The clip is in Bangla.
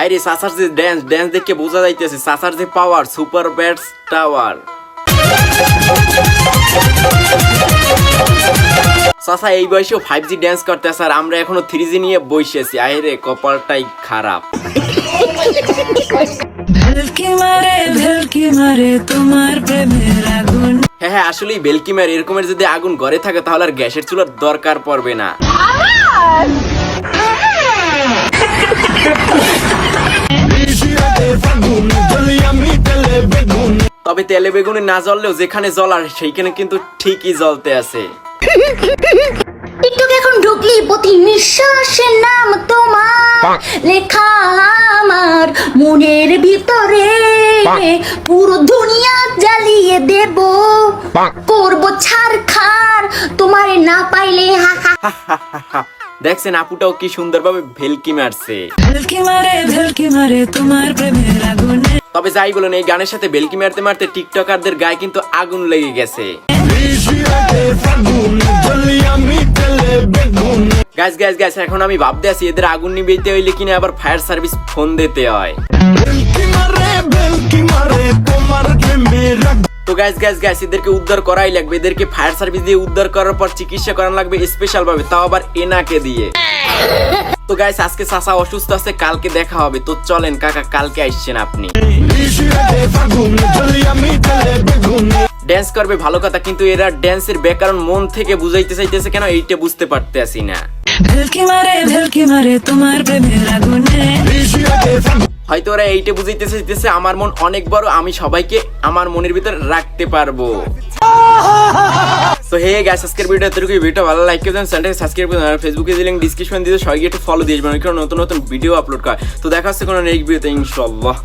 হাই রে সাসার যে ড্যান্স ড্যান্স দেখে বোঝা যাইতেছে সাসার যে পাওয়ার সুপার ব্যাটস টাওয়ার সাসা এই বয়সেও ফাইভ জি ড্যান্স করতে স্যার আমরা এখনও থ্রি জি নিয়ে বসেছি। আরে কপালটাই খারাপ। ভেলকি মারে ভেলকি মারে তোমার প্রেমের আগুন। হ্যাঁ হ্যাঁ আসলেই বেলকি মার এরকমের যদি আগুন ঘরে থাকে তাহলে আর গ্যাসের চুলার দরকার পড়বে না। তবে তেলে বেগুনে না জ্বললেও যেখানে জ্বলার সেইখানে কিন্তু ঠিকই জ্বলতে আছে। টিকটক এখন ঢুকলি প্রতি নিঃশ্বাসের নাম তোমার। লেখা আমার মনের ভিতরে পুরো দুনিয়া জ্বালিয়ে দেব। করব ছাড় খার তোমারে না পাইলে হা হা। দেখছেন আপুটাও কি সুন্দরভাবে ভেলকি মারছে। ভেলকি ভেলকি তবে যাই বলুন এই গানের সাথে বেলকি মারতে মারতে টিকটকারদের গায়ে কিন্তু আগুন লেগে গেছে। গ্যাস গ্যাস গ্যাস এখন আমি ভাবতে আছি এদের আগুন নিবেইতে হইলে কিনা আবার ফায়ার সার্ভিস ফোন দিতে হয়। তো গ্যাস গ্যাস গ্যাস এদেরকে উদ্ধার করাই লাগবে। এদেরকে ফায়ার সার্ভিস দিয়ে উদ্ধার করার পর চিকিৎসা করানো লাগবে স্পেশাল ভাবে, তাও আবার এনাকে দিয়ে। তো গাইস আজকে সাসা অসুস্থ আছে, কালকে দেখা হবে। তো চলেন কাকা, কালকে আসছেন আপনি। ড্যান্স করবে, ভালো কথা, কিন্তু এরা ড্যান্সের ব্যাকরণ মন থেকে বুঝাইতে চাইতেছে কেন, এইটা বুঝতে পারতেছি না। ভেলকি মারে ভেলকি মারে, তোমার প্রেমের আগুনে। হয়তো ওরা এইটা বুঝাইতে চাইতেছে আমার মন অনেক বড়, আমি সবাইকে আমার মনের ভিতর রাখতে পারব। তো হে গাইস আজকের ভিডিও এতটুকু ভিডিও ভালো লাইক করে দেন, চ্যানেলটাকে সাবস্ক্রাইব করে দেন ফেসবুকে লিঙ্ক ডিসক্রিপশন দিয়ে সবাইকে একটু ফলো দিয়ে যাবেন কারণ নতুন নতুন ভিডিও আপলোড করা তো দেখা হচ্ছে কোনো নেক্সট ভিডিওতে ইনশাল্লাহ